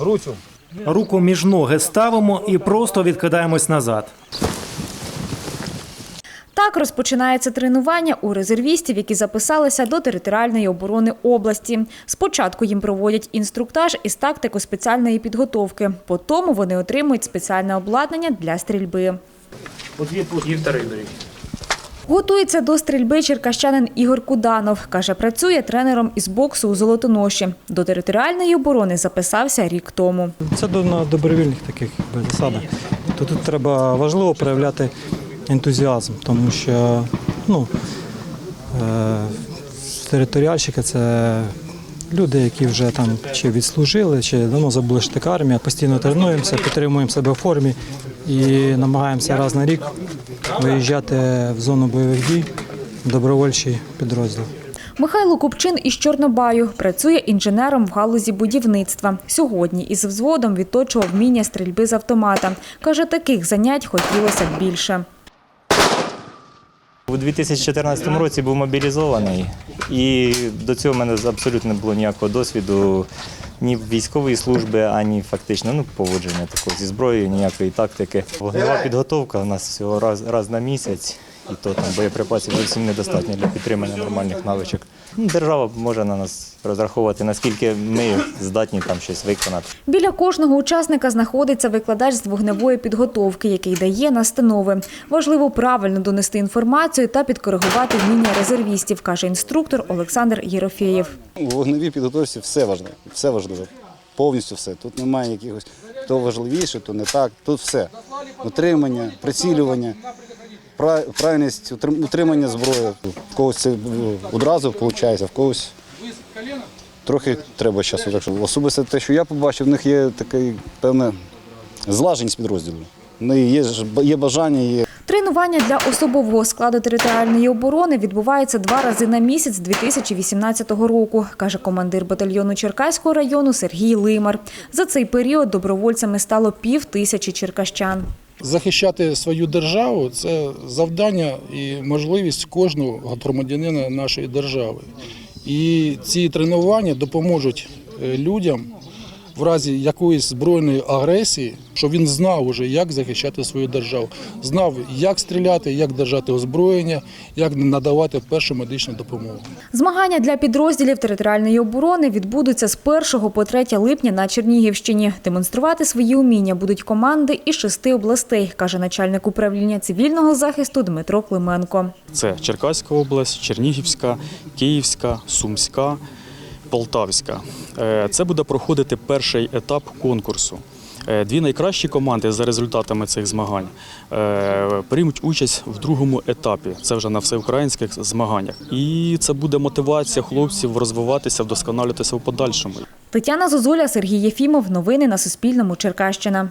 Руцю. Руку між ноги ставимо і просто відкидаємось назад. Так розпочинається тренування у резервістів, які записалися до територіальної оборони області. Спочатку їм проводять інструктаж із тактико спеціальної підготовки. Потім вони отримують спеціальне обладнання для стрільби. І вторий беріть. Готується до стрільби черкащанин Ігор Куданов. Каже, працює тренером із боксу у Золотоноші. До територіальної оборони записався рік тому. Це до- добровільних таких засадах. То тут треба важливо проявляти ентузіазм, тому що ну, е, територіальщики це люди, які вже там чи відслужили, чи давно забули, що таке армія, постійно тренуємося, підтримуємо себе в формі і намагаємося раз на рік виїжджати в зону бойових дій, добровольчий підрозділ. Михайло Купчин із Чорнобаю працює інженером в галузі будівництва. Сьогодні із взводом відточував вміння стрільби з автомата. Каже, таких занять хотілося б більше. У 2014 році був мобілізований, і до цього в мене абсолютно не було ніякого досвіду ні військової служби, ані фактично ну, поводження такого зі зброєю, ніякої тактики. Вогнева підготовка у нас всього раз, раз на місяць, і то там боєприпасів зовсім недостатньо для підтримання нормальних навичок. Ну, Держава може на нас розраховувати, наскільки ми здатні там щось виконати. Біля кожного учасника знаходиться викладач з вогневої підготовки, який дає настанови. Важливо правильно донести інформацію та підкоригувати вміння резервістів, каже інструктор Олександр Єрофєєв. У вогневій підготовці все важливо, все важливо. Повністю все. Тут немає якихось то важливіше, то не так. Тут все. Утримання, прицілювання, правильність утримання зброї. В когось це одразу виходить, в когось трохи треба часу. Особисто те, що я побачив, в них є така певна злаженість підрозділу. Є, є бажання, є Тренування для особового складу територіальної оборони відбувається два рази на місяць 2018 року, каже командир батальйону Черкаського району Сергій Лимар. За цей період добровольцями стало пів тисячі черкащан. Захищати свою державу це завдання і можливість кожного громадянина нашої держави. І ці тренування допоможуть е, людям в разі якоїсь збройної агресії, щоб він знав уже, як захищати свою державу, знав, як стріляти, як держати озброєння, як надавати першу медичну допомогу. Змагання для підрозділів територіальної оборони відбудуться з 1 по 3 липня на Чернігівщині. Демонструвати свої уміння будуть команди із шести областей, каже начальник управління цивільного захисту Дмитро Клименко. Це Черкаська область, Чернігівська, Київська, Сумська, Полтавська. Е, Це буде проходити перший етап конкурсу. Е, Дві найкращі команди за результатами цих змагань е, приймуть участь в другому етапі. Це вже на всеукраїнських змаганнях. І це буде мотивація хлопців розвиватися, вдосконалюватися в подальшому. Тетяна Зозуля, Сергій Єфімов. Новини на Суспільному. Черкащина.